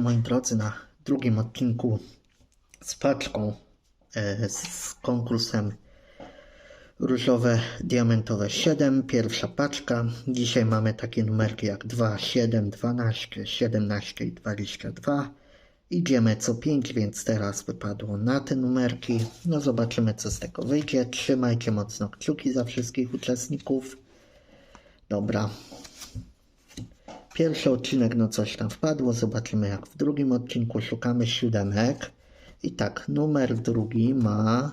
Moi drodzy na drugim odcinku z paczką e, z konkursem Różowe Diamentowe 7. Pierwsza paczka. Dzisiaj mamy takie numerki jak 2, 7, 12, 17 i 22. Idziemy co 5, więc teraz wypadło na te numerki. No zobaczymy co z tego wyjdzie. Trzymajcie mocno kciuki za wszystkich uczestników. Dobra, Pierwszy odcinek, no coś tam wpadło. Zobaczymy jak w drugim odcinku szukamy siódemek. I tak, numer drugi ma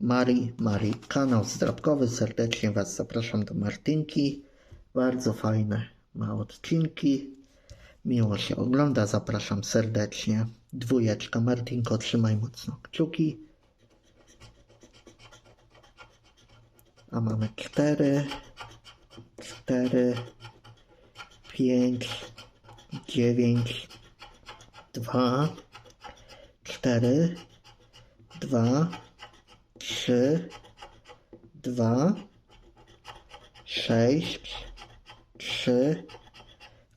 Mari Mari. Kanał zdrabkowy. Serdecznie Was zapraszam do Martynki. Bardzo fajne ma odcinki. Miło się ogląda. Zapraszam serdecznie. Dwójeczka. Martynko, trzymaj mocno kciuki. A mamy cztery. Cztery. 5, 9, 2, 4, 2, 3, 2, 6, 3,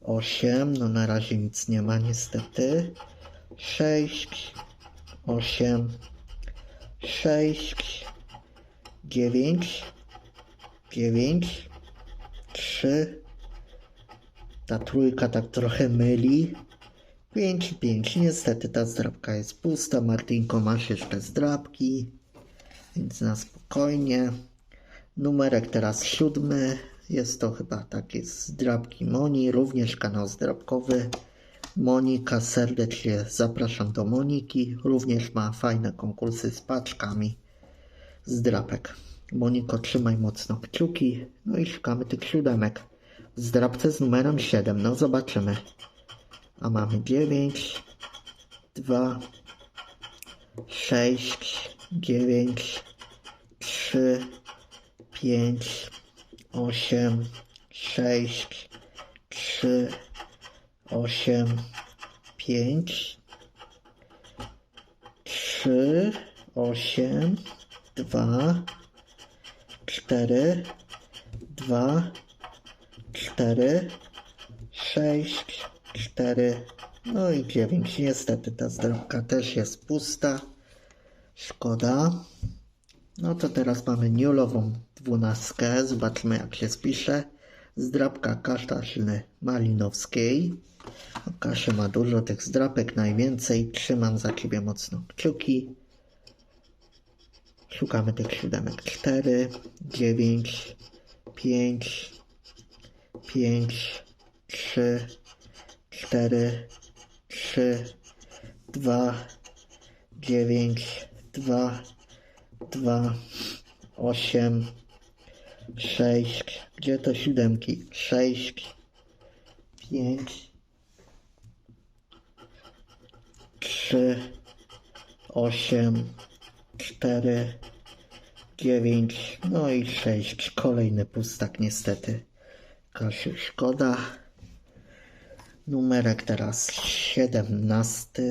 8, no na razie nic nie ma niestety, 6, 8, 6, 9, 9, 3, ta trójka tak trochę myli. 5 i 5. Niestety ta zdrabka jest pusta. Martynko, masz jeszcze zdrabki. Więc na spokojnie. Numerek teraz siódmy. Jest to chyba takie zdrabki Moni. Również kanał zdrabkowy. Monika, serdecznie zapraszam do Moniki. Również ma fajne konkursy z paczkami zdrapek. Moniko, trzymaj mocno kciuki. No i szukamy tych siódemek. Zdrabce z numerem 7. No zobaczymy. A mamy 9, 2, 6, 9, 3, 5, 8, 6, 3, 8, 5, 3, 8, 2, 4, 2, 4, 6, 4, no i 9. Niestety ta zdrowka też jest pusta. Szkoda. No to teraz mamy niulową dwunastkę. Zobaczmy jak się spisze. Zdrabka Katarzyny Malinowskiej. Kasia ma dużo tych zdrapek, najwięcej. Trzymam za ciebie mocno kciuki. Szukamy tych siódemek. 4, 9, 5, 5, 3, 4, 3, 2, 9, 2, 2, 8, 6, gdzie to siódemki? 6, 5, 3, 8, 4, 9, no i 6. Kolejny pustak niestety. Kasiu, szkoda. Numerek teraz 17.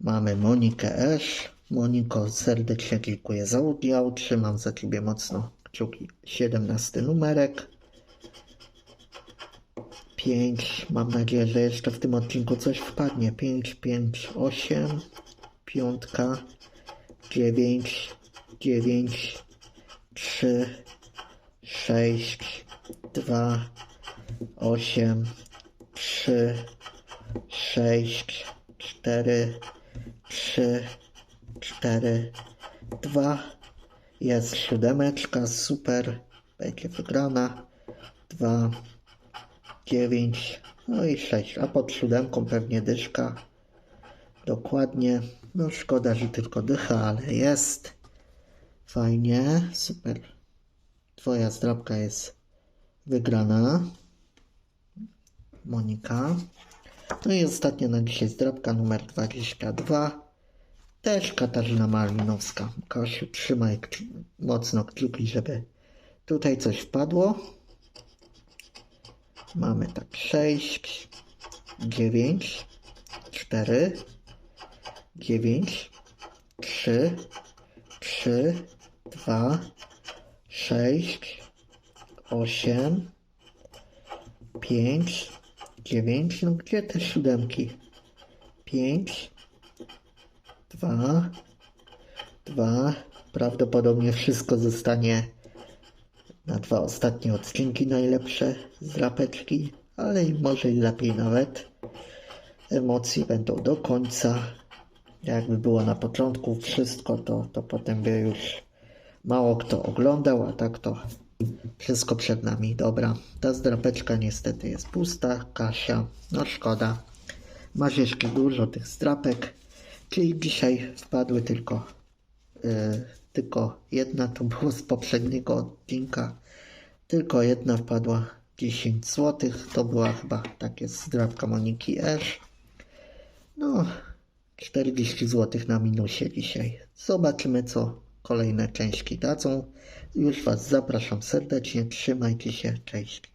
Mamy Monikę Esz. Moniko, serdecznie dziękuję za udział. Trzymam za Ciebie mocno kciuki. 17 numerek. 5. Mam nadzieję, że jeszcze w tym odcinku coś wpadnie. 5, 5, 8. Piątka. 9, 9, 3, 6, 2, 8, 3, 6, 4, 3, 4, 2. Jest siódemeczka, super. Będzie wygrana. 2, 9, no i 6. A pod siódemką pewnie dyszka. Dokładnie. No szkoda, że tylko dycha, ale jest. Fajnie, super. Twoja zdrabka jest wygrana. Monika. No i ostatnia na dzisiaj zdrabka numer 22. Też Katarzyna Malinowska. Kasiu, trzymaj mocno kciuki, żeby tutaj coś wpadło. Mamy tak 6, 9, 4, 9, 3, 3, 2, 6, 8, 5, dziewięć, no gdzie te siódemki? Pięć, dwa, dwa. Prawdopodobnie wszystko zostanie na dwa ostatnie odcinki najlepsze z rapeczki, ale może i lepiej nawet. Emocje będą do końca. Jakby było na początku wszystko, to, to potem by już mało kto oglądał, a tak to wszystko przed nami. Dobra, ta zdrapeczka niestety jest pusta. Kasia, no szkoda. Masz jeszcze dużo tych zdrapek, czyli dzisiaj wpadły tylko yy, tylko jedna, to było z poprzedniego odcinka. Tylko jedna wpadła 10 zł. To była chyba takie zdrapka Moniki Esz. No, 40 zł na minusie dzisiaj. Zobaczymy, co kolejne części dadzą. Już Was zapraszam serdecznie. Trzymajcie się. Cześć.